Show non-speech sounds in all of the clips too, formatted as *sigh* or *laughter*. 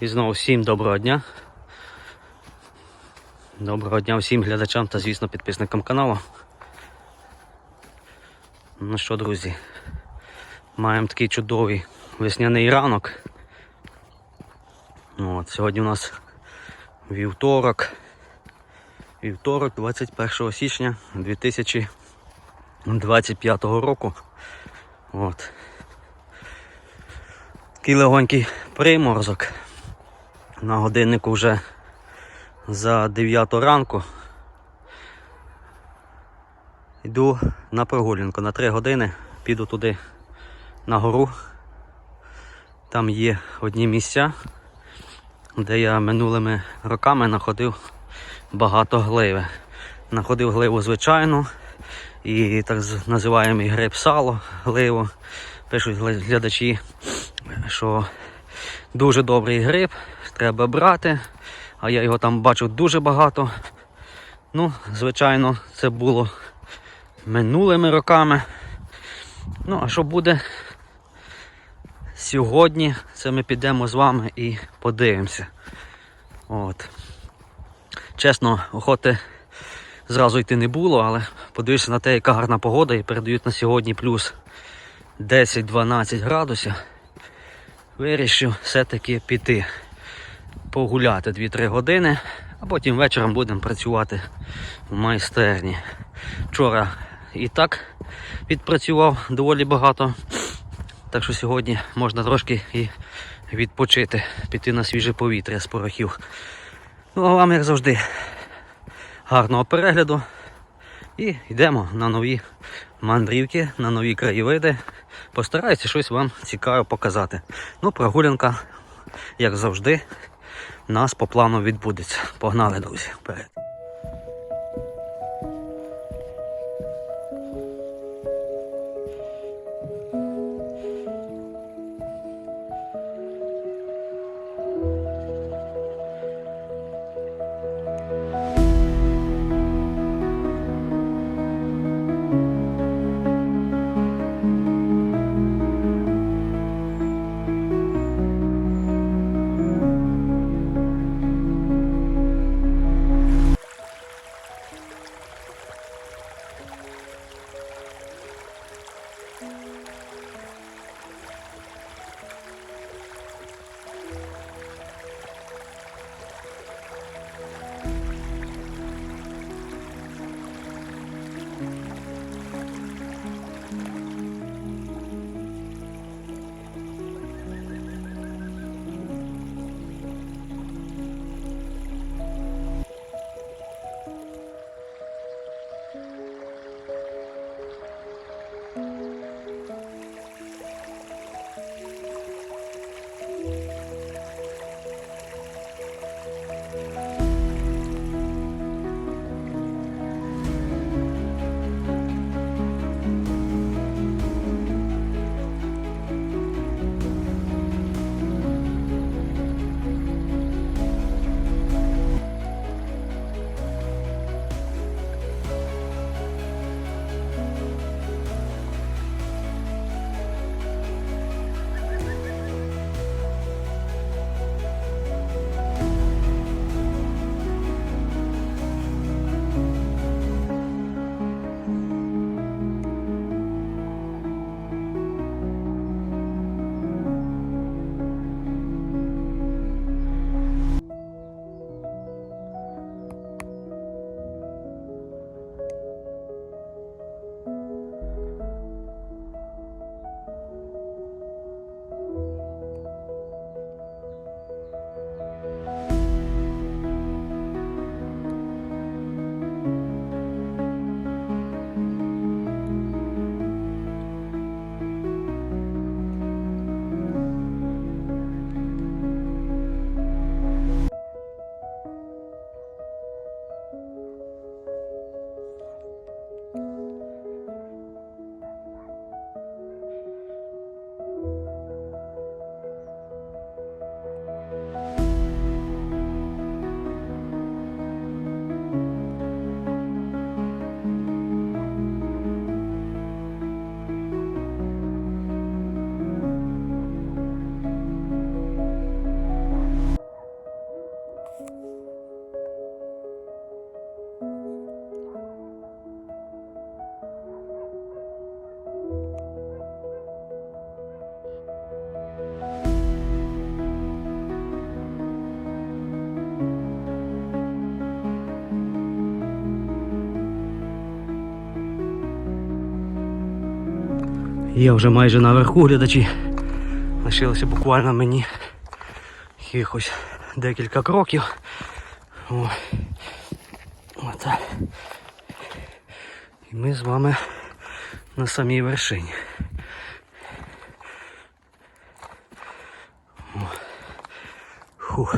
І знову всім доброго дня. Доброго дня всім глядачам та, звісно, підписникам каналу. Ну що, друзі, маємо такий чудовий весняний ранок. Ну, От, сьогодні у нас вівторок. Вівторок, 21 січня 2025 року. От. Такий легонький приморозок. На годиннику вже за 9 ранку. Йду на прогулянку на 3 години, піду туди на гору. Там є одні місця, де я минулими роками знаходив багато гливи. Находив гливу звичайну і так називаємо гриб сало, гливу. Пишуть глядачі, що дуже добрий гриб, треба брати, а я його там бачу дуже багато. Ну, звичайно, це було минулими роками. Ну, а що буде сьогодні, це ми підемо з вами і подивимося. От. Чесно, охоти зразу йти не було, але подивився на те, яка гарна погода і передають на сьогодні плюс 10-12 градусів. Вирішив все-таки піти погуляти 2-3 години, а потім вечором будемо працювати в майстерні. Вчора і так відпрацював доволі багато, так що сьогодні можна трошки і відпочити, піти на свіже повітря з порохів. Ну а вам, як завжди, гарного перегляду. І йдемо на нові мандрівки, на нові краєвиди. Постараюся щось вам цікаве показати. Ну, прогулянка, як завжди, нас по плану відбудеться. Погнали, друзі, вперед. Я вже майже наверху глядачі. Лишилося буквально мені якихось декілька кроків. О. Отак. І ми з вами на самій вершині. О. Фух.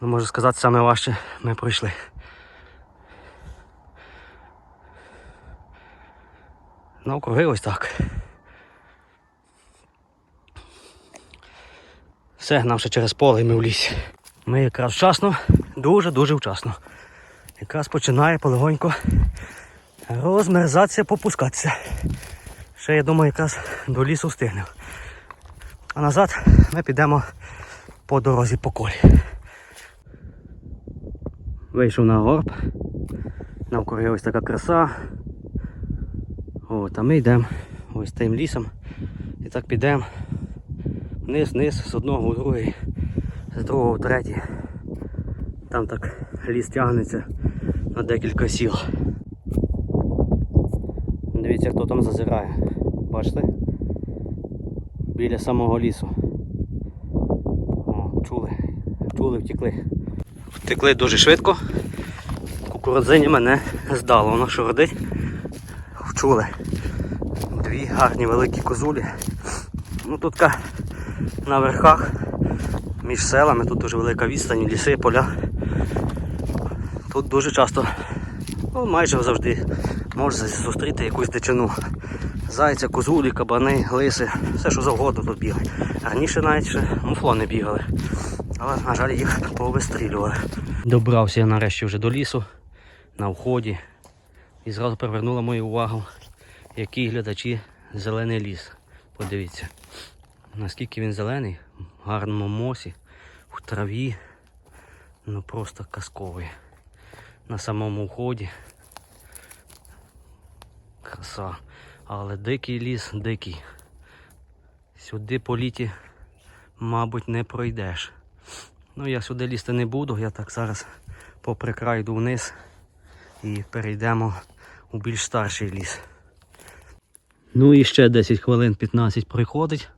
Ну, можу сказати, саме важче ми пройшли. Навкруги ось так. Все, гнавши через поле і ми в лісі. Ми якраз вчасно, дуже-дуже вчасно. Якраз починає полегонько розмерзатися, попускатися. Ще я думаю, якраз до лісу встигнемо. А назад ми підемо по дорозі по колі. Вийшов на горб. Навкруги ось така краса. От, а ми йдемо ось тим лісом. І так підемо вниз, вниз, з одного у другий, з другого в третій. Там так ліс тягнеться на декілька сіл. Дивіться, хто там зазирає. Бачите? Біля самого лісу. О, чули, чули, втекли. Втекли дуже швидко. Кукурудзині мене здало, воно що родить. Вчули. Дві гарні великі козулі. Ну тут на верхах між селами, тут дуже велика відстань, ліси, поля. Тут дуже часто, ну майже завжди можна зустріти якусь дичину. Зайця, козулі, кабани, лиси, все що завгодно тут бігає. Раніше навіть ще муфлони бігали. Але, на жаль, їх повистрілювали. Добрався я нарешті вже до лісу, на вході. І зразу привернула мою увагу, який глядачі зелений ліс. Подивіться, наскільки він зелений, в гарному мосі, в траві. Ну просто казковий. На самому вході. Краса. Але дикий ліс, дикий. Сюди по літі, мабуть, не пройдеш. Ну я сюди лізти не буду, я так зараз попри край йду вниз і перейдемо у більш старший ліс. Ну і ще 10 хвилин 15 приходить.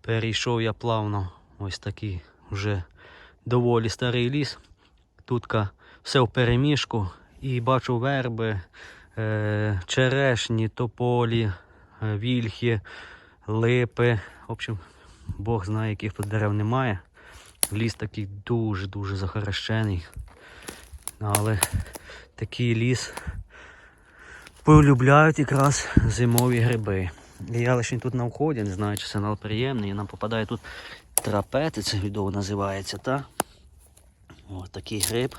Перейшов я плавно ось такий вже доволі старий ліс. Тутка все в переміжку і бачу верби, е, черешні, тополі, е, вільхи, липи. В общем, Бог знає, яких тут дерев немає. Ліс такий дуже-дуже захаращений. Але такий ліс полюбляють якраз зимові гриби. Я лише тут на вході, не знаю, чи сигнал приємний. І нам попадає тут трапети, це відомо називається, та? Ось такий гриб.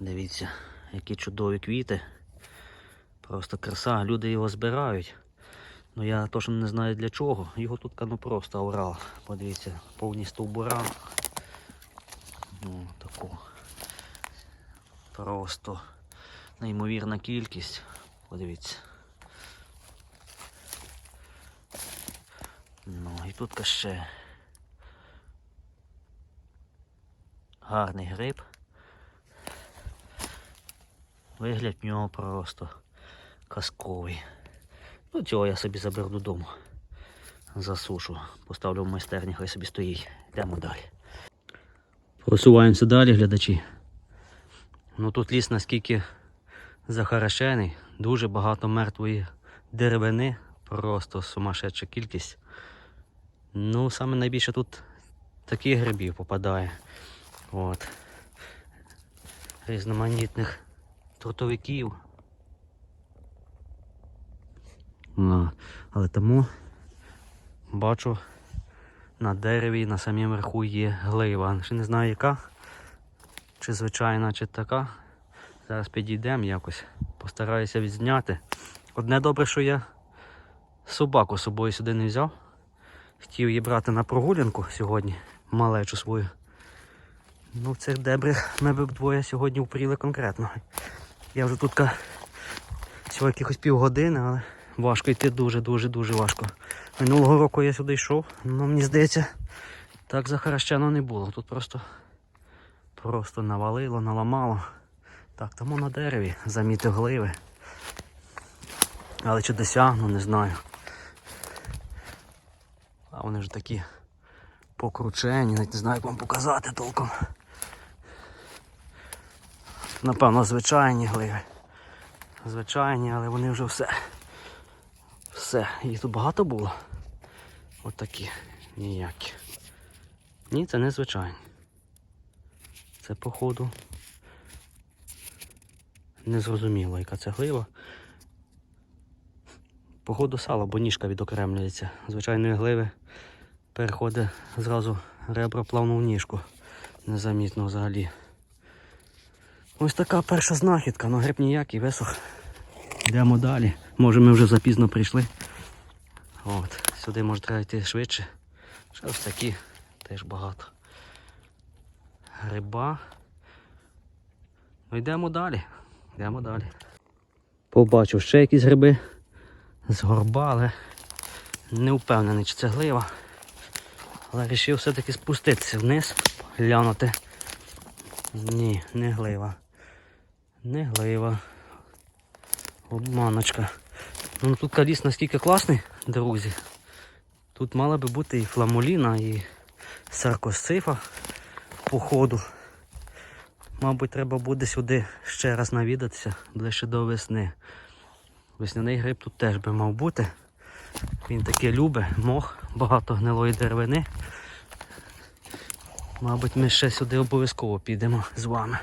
Дивіться, які чудові квіти. Просто краса, люди його збирають. Ну я точно не знаю для чого. Його тут ну, просто орал. Подивіться, повні стовбура. Ну, таку. Просто неймовірна кількість. Подивіться. Ну і тут ще гарний гриб. Вигляд в нього просто казковий. Ну цього я собі заберу додому. Засушу. Поставлю в майстерні, хай собі стоїть. Йдемо далі. Просуваємося далі, глядачі. Ну тут ліс наскільки захарашений, дуже багато мертвої деревини, просто сумасшедша кількість. Ну, саме найбільше тут таких грибів попадає. От. Різноманітних трутовиків. А, але тому бачу на дереві на самім верху є глива. Ще не знаю яка, чи звичайна, чи така. Зараз підійдемо якось, постараюся відзняти. Одне добре, що я собаку з собою сюди не взяв. Хотів її брати на прогулянку сьогодні, малечу свою. Ну, в цих дебрях ми б двоє сьогодні впріли конкретно. Я вже тут всього якихось півгодини, але важко йти дуже-дуже-дуже важко. Минулого року я сюди йшов, але мені здається, так захаращено не було. Тут просто, просто навалило, наламало. Так, тому на дереві замітив гливи. Але чи досягну, не знаю. А вони ж такі покручені, навіть не знаю, як вам показати толком. Напевно, звичайні гливи. Звичайні, але вони вже все. Все. Їх тут багато було. От. Ніякі. Ні, це не звичайні. Це походу. Незрозуміло, яка це глива. Походу сало, бо ніжка відокремлюється. Звичайної гливи переходить зразу ребра плавно в ніжку. Незамітно взагалі. Ось така перша знахідка, ну гриб ніякий, висох. Йдемо далі. Може ми вже запізно прийшли. От, сюди може треба йти швидше. Ще ось такі теж багато. Гриба. Ну йдемо далі. Йдемо далі. Побачив ще якісь гриби з горба, але не впевнений, чи це глива. Але вирішив все-таки спуститися вниз, глянути. Ні, не глива. Не глива. Обманочка. Ну тут каліс наскільки класний, друзі. Тут мала би бути і фламуліна, і саркосифа по ходу. Мабуть, треба буде сюди ще раз навідатися ближче до весни. Весняний гриб тут теж би мав бути. Він таке любить, мох, багато гнилої деревини. Мабуть, ми ще сюди обов'язково підемо з вами.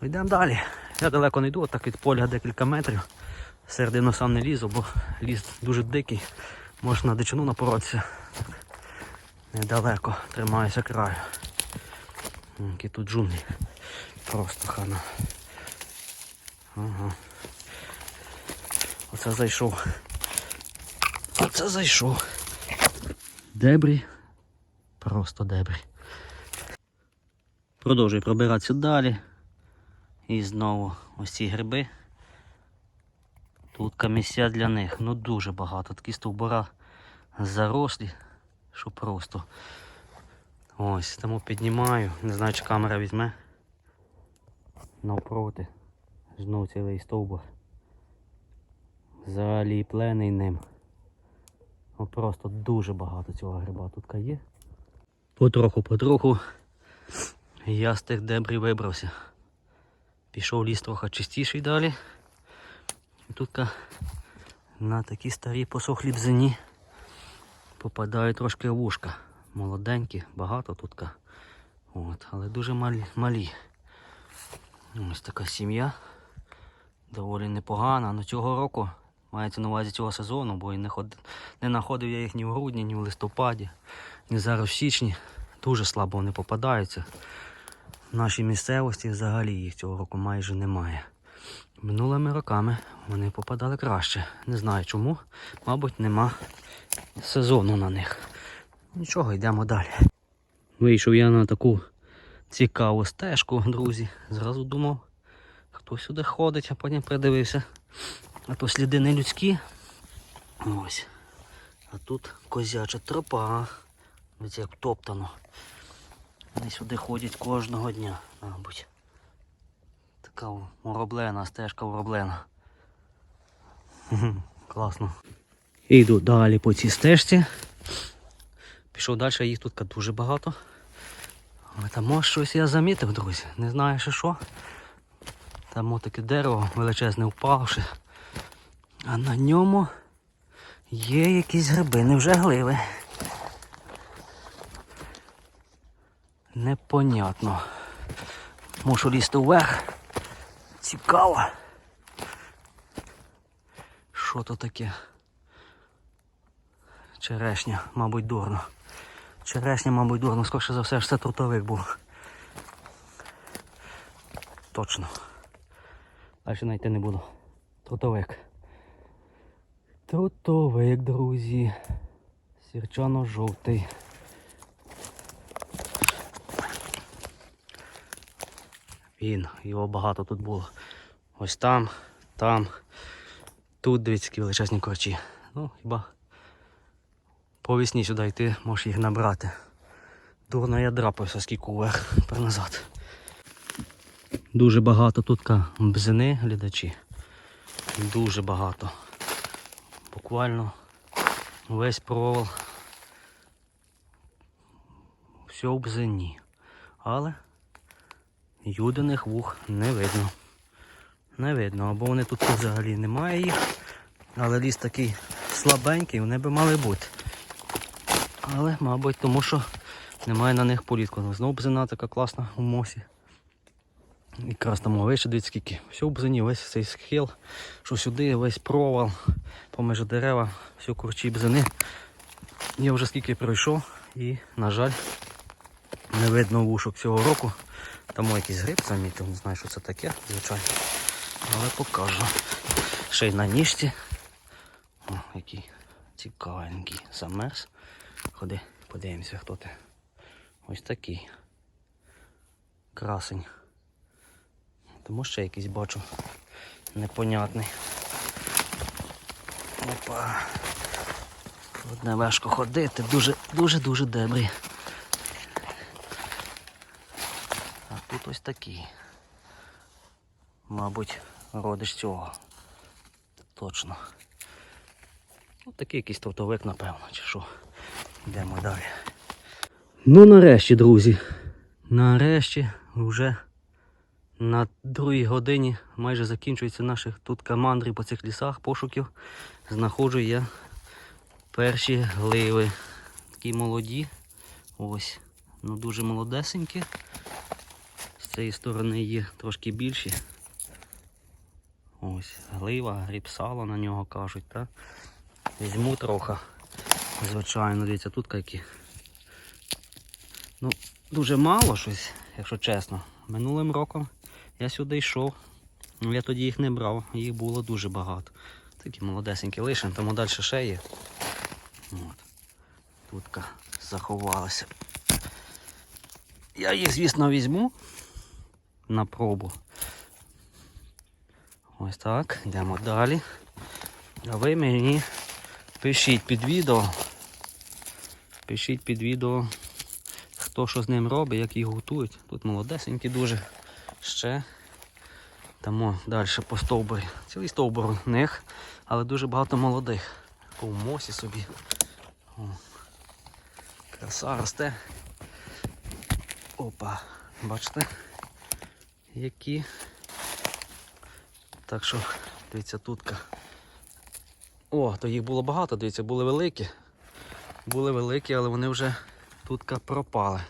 Ну, Йдемо далі. Я далеко не йду, так від поля декілька метрів. Середину сам не лізу, бо ліс дуже дикий. Можна на дичину напоротися. Недалеко тримаюся краю. Які тут джунглі. Просто хана. Ага. Оце зайшов. Оце зайшов. Дебрі. Просто дебрі. Продовжую пробиратися далі. І знову ось ці гриби. Тут комісія для них. Ну дуже багато. Такі стовбура зарослі, що просто. Ось, тому піднімаю. Не знаю, чи камера візьме. Навпроти. Знов цілий стовбур. Заліплений ним. Ну просто дуже багато цього гриба тут є. Потроху, потроху я з тих дебрів вибрався. Пішов ліс трохи чистіший далі. Тут на такі старі посохлі бзині попадають трошки вушка. Молоденькі, багато тут. От, але дуже малі. малі. Ось така сім'я. Доволі непогана. Ну цього року мається на увазі цього сезону, бо і не, ход... не знаходив я їх ні в грудні, ні в листопаді, ні зараз в січні. Дуже слабо вони попадаються. В нашій місцевості взагалі їх цього року майже немає. Минулими роками вони попадали краще. Не знаю чому. Мабуть, нема сезону на них. Нічого, йдемо далі. Вийшов я на таку цікаву стежку, друзі. Зразу думав, хто сюди ходить, а потім придивився. А то сліди не людські. Ось. А тут козяча тропа. Ось як топтано. Вони сюди ходять кожного дня, мабуть. Така уроблена, стежка уроблена. *laughs* Класно. Йду далі по цій стежці. Пішов далі, їх тут дуже багато. Але там щось я замітив, друзі. Не знаю ще що. Там таке дерево величезне впавши. А на ньому є якісь гриби, невже гливи. Непонятно. Мушу лізти вверх. Цікаво. Що то таке? Черешня, мабуть, дурно. Черешня, мабуть, дурно. Скорше за все, ж це трутовик був. Точно. Далі знайти не буду. Трутовик. Трутовик, друзі. Сірчано-жовтий. Він, його багато тут було. Ось там, там. Тут дивіться, які величезні корчі. Ну, хіба по весні сюди йти, можеш їх набрати. Дурно я драпався скільки вверх назад. Дуже багато тут бзини глядачі. Дуже багато. буквально весь провал. Все в бзині. Але юдиних вух не видно. Не видно, або вони тут взагалі немає їх. Але ліс такий слабенький, вони би мали бути. Але, мабуть, тому що немає на них політку. Знову бзина така класна у мосі. Якраз там вище, дивіться скільки. Все в бзині, весь цей схил, що сюди, весь провал, поміж дерева, все курчі бзини. Я вже скільки пройшов і, на жаль, не видно вушок цього року. Там якийсь гриб замітив, не знаю, що це таке, звичайно. Але покажу. Ще й на ніжці. О, який цікавенький замерз. Ходи, подивимося, хто ти. Ось такий. Красень. Тому ще якийсь бачу непонятний. Опа. Одне важко ходити, дуже, дуже, дуже добрий. А тут ось такий. Мабуть, родич цього. Точно. Ось такий якийсь товтовик, напевно, чи що. Йдемо далі. Ну, нарешті, друзі. Нарешті вже на другій годині майже закінчується наших тут командри по цих лісах, пошуків. Знаходжу я перші гливи. Такі молоді. Ось. Ну дуже молодесенькі. З цієї сторони є трошки більші. Ось, глива, гріб сало на нього кажуть, так? Візьму трохи. Звичайно, дивіться, тут які. Ну, дуже мало щось, якщо чесно. Минулим роком я сюди йшов. Ну я тоді їх не брав, їх було дуже багато. Такі молодесенькі лишень, тому далі ще є. От. Тутка заховалася. Я їх, звісно, візьму на пробу. Ось так, йдемо далі. А ви мені пишіть під відео. Пишіть під відео, хто що з ним робить, як їх готують. Тут молодесенькі дуже. Ще. Тому далі по стовбурі. Цілий стовбур у них, але дуже багато молодих. По мосі собі. О. Краса росте. Опа, бачите? Які. Так що, дивіться, тутка. О, то їх було багато, дивіться, були великі. Були великі, але вони вже тутка пропали.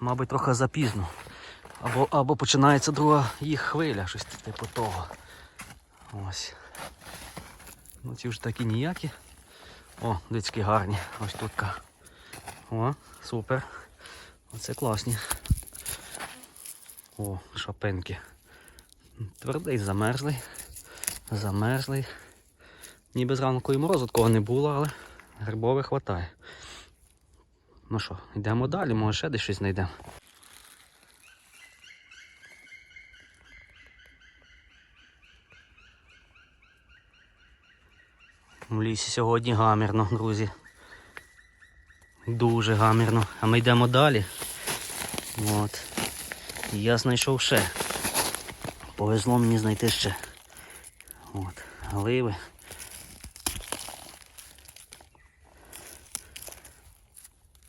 Мабуть, трохи запізно. Або, або починається друга їх хвиля, щось типу того. Ось. Ну ці вже такі ніякі. О, які гарні. Ось тутка. О, супер. Оце класні. О, шапинки. Твердий, замерзлий. Замерзлий. Ніби зранку і морозу такого не було, але грибове хватає. Ну що, йдемо далі, може ще десь щось знайдемо. В лісі сьогодні гамірно, друзі. Дуже гамірно. А ми йдемо далі. От. Я знайшов ще. Повезло мені знайти ще. От, гливи.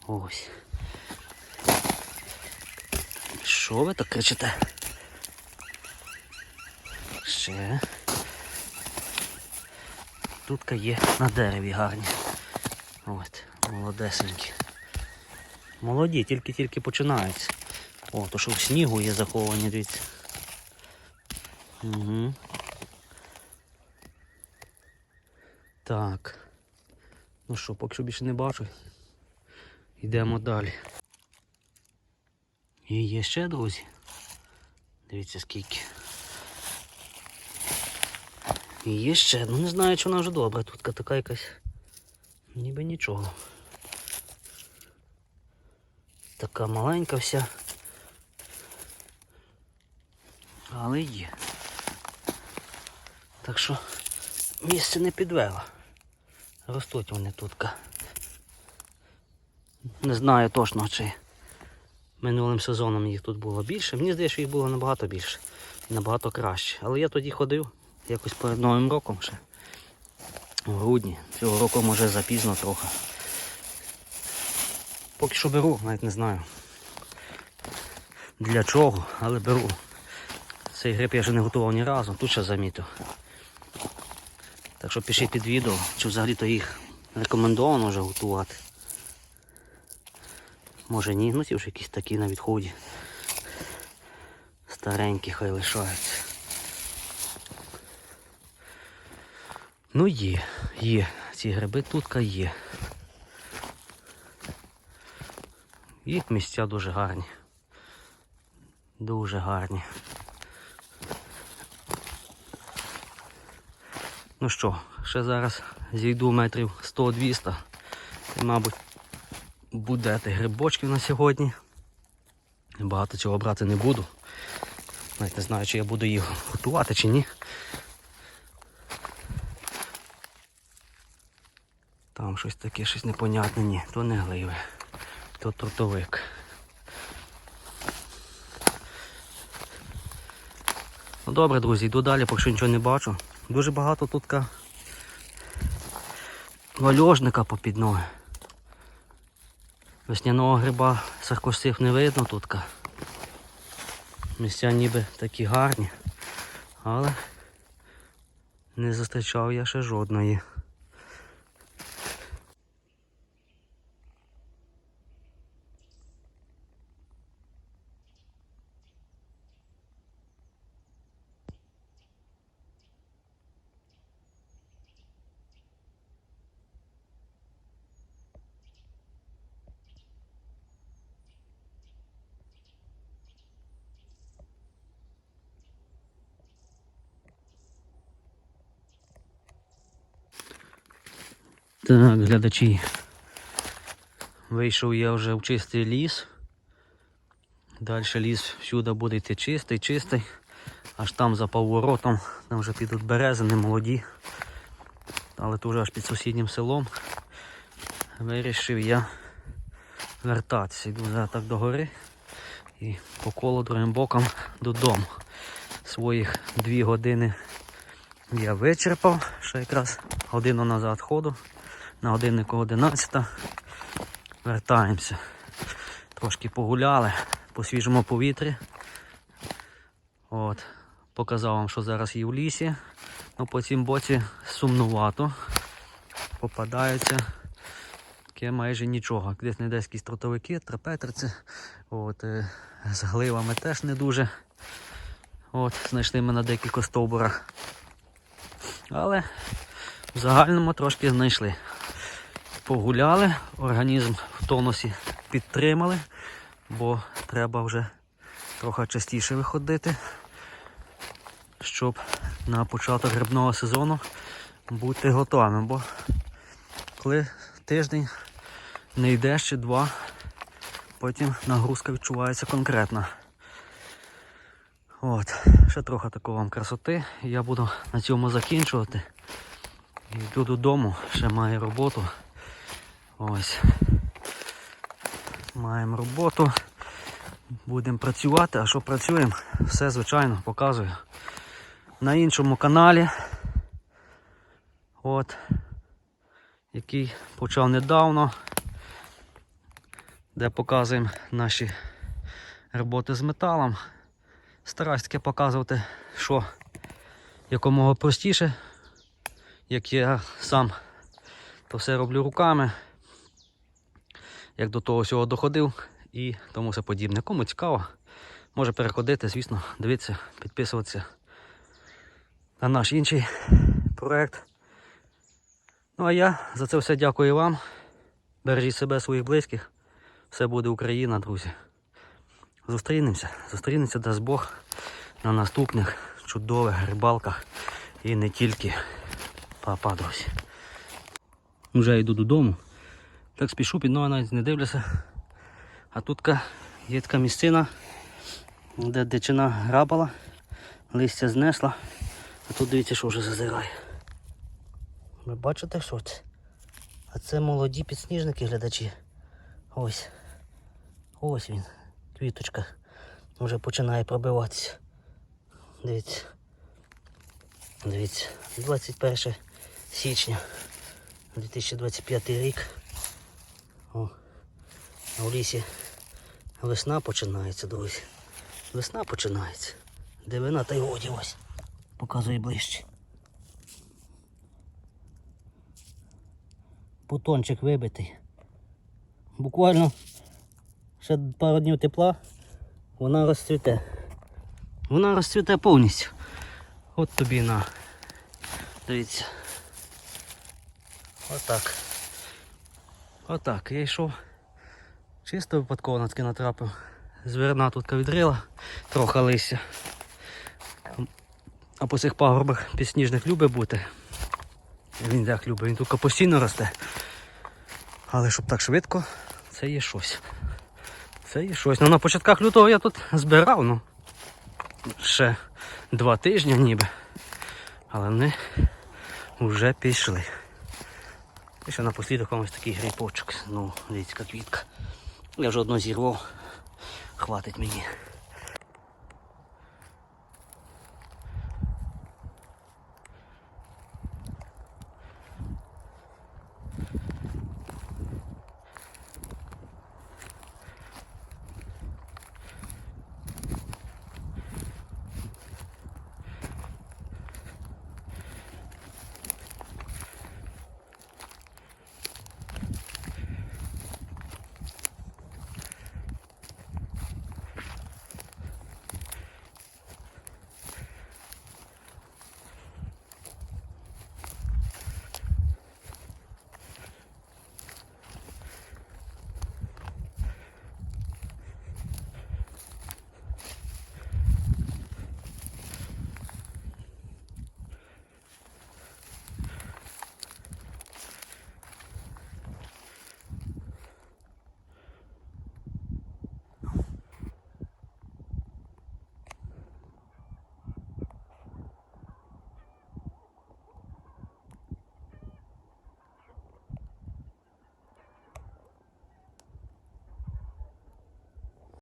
Ось. Що ви так кричите? Ще. Тут є на дереві гарні. От, молодесенькі. Молоді, тільки-тільки починаються. О, то що в снігу є заховані, дивіться. Угу. Так. Ну що, поки що більше не бачу. Йдемо далі. І є ще, друзі. Дивіться скільки. І є ще, ну не знаю, чи вона вже добра. Тут така якась. Ніби нічого. Така маленька вся. Але є. Так що місце не підвело. Ростуть вони тут. Не знаю точно, чи минулим сезоном їх тут було більше. Мені здається, що їх було набагато більше, набагато краще. Але я тоді ходив якось перед Новим роком ще. У грудні. Цього року може запізно трохи. Поки що беру, навіть не знаю. Для чого, але беру. Цей гриб я ще не готував ні разу, тут ще замітив. Так що пишіть під відео, чи взагалі-то їх рекомендовано вже готувати. Може ні, ну ці вже якісь такі на відході. Старенькі хай лишаються. Ну є, є. Ці гриби тут є. Їх місця дуже гарні. Дуже гарні. Ну що, ще зараз зійду метрів 100-200. І, мабуть, буде грибочків на сьогодні. Багато цього брати не буду. Навіть не знаю, чи я буду їх готувати чи ні. Там щось таке, щось непонятне, ні, то не гливе, то трутовик. Ну добре, друзі, йду далі, поки що нічого не бачу. Дуже багато тут ка вальожника попід ноги. Весняного гриба саркосив не видно тут. Місця ніби такі гарні, але не зустрічав я ще жодної. Так, глядачі. Вийшов я вже в чистий ліс. Далі ліс всюди буде йти чистий, чистий. Аж там за поворотом, там вже підуть берези, не молоді. Але тут аж під сусіднім селом. Вирішив я вертатися. Йду зараз так до гори і по колу другим боком додому. Своїх дві години я вичерпав, ще якраз годину назад ходу. На годиннику 11. Вертаємося. Трошки погуляли по свіжому повітрі. От. Показав вам, що зараз є в лісі. Ну, по цім боці сумнувато. Попадаються таке майже нічого. Десь не десь якісь тротовики, трапетриці. От, е, з гливами теж не дуже. От, знайшли ми на декількох стовбурах. Але в загальному трошки знайшли. Погуляли, організм в тонусі підтримали, бо треба вже трохи частіше виходити, щоб на початок грибного сезону бути готовими. Бо коли тиждень не йде ще два, потім нагрузка відчувається конкретно. От, ще трохи такого вам красоти. Я буду на цьому закінчувати. Йду додому, ще маю роботу. Ось. Маємо роботу. Будемо працювати, а що працюємо, все звичайно показую. На іншому каналі. От. Який почав недавно, де показуємо наші роботи з металом. Стараюсь таке показувати, що якомога простіше, як я сам то все роблю руками, як до того всього доходив і тому все подібне. Кому цікаво, може переходити, звісно, дивитися, підписуватися на наш інший проект. Ну а я за це все дякую вам. Бережіть себе, своїх близьких. Все буде Україна, друзі. Зустрінемося, зустрінемося, дасть Бог, на наступних чудових рибалках і не тільки. Па-па, друзі. Вже йду додому. Так спішу, під ноги навіть не дивлюся. А тут є така місцина, де дичина грабала, листя знесла, а тут дивіться, що вже зазирає. Ви бачите, що це? А це молоді підсніжники глядачі. Ось. Ось він. Квіточка. Вже починає пробиватися. Дивіться. Дивіться. 21 січня 2025 рік. О, а у лісі весна починається, друзі. Весна починається. Дивина та й годі ось. Показує ближче. Бутончик вибитий. Буквально ще пару днів тепла, вона розцвіте. Вона розцвіте повністю. От тобі на. Дивіться. Отак. Отак. Я йшов. Чисто випадково на таке натрапив. Зверна тут відрила, трохи листя. А по цих пагорбах підсніжних любить бути. Він як любить, він тут постійно росте. Але щоб так швидко, це є щось. Це є щось. Ну на початках лютого я тут збирав, ну. Ще два тижні ніби. Але вони вже пішли. І ще напослідок ось такий грибочок. Ну, дивіться, как квітка. Я вже одно зірвав. Хватить мені.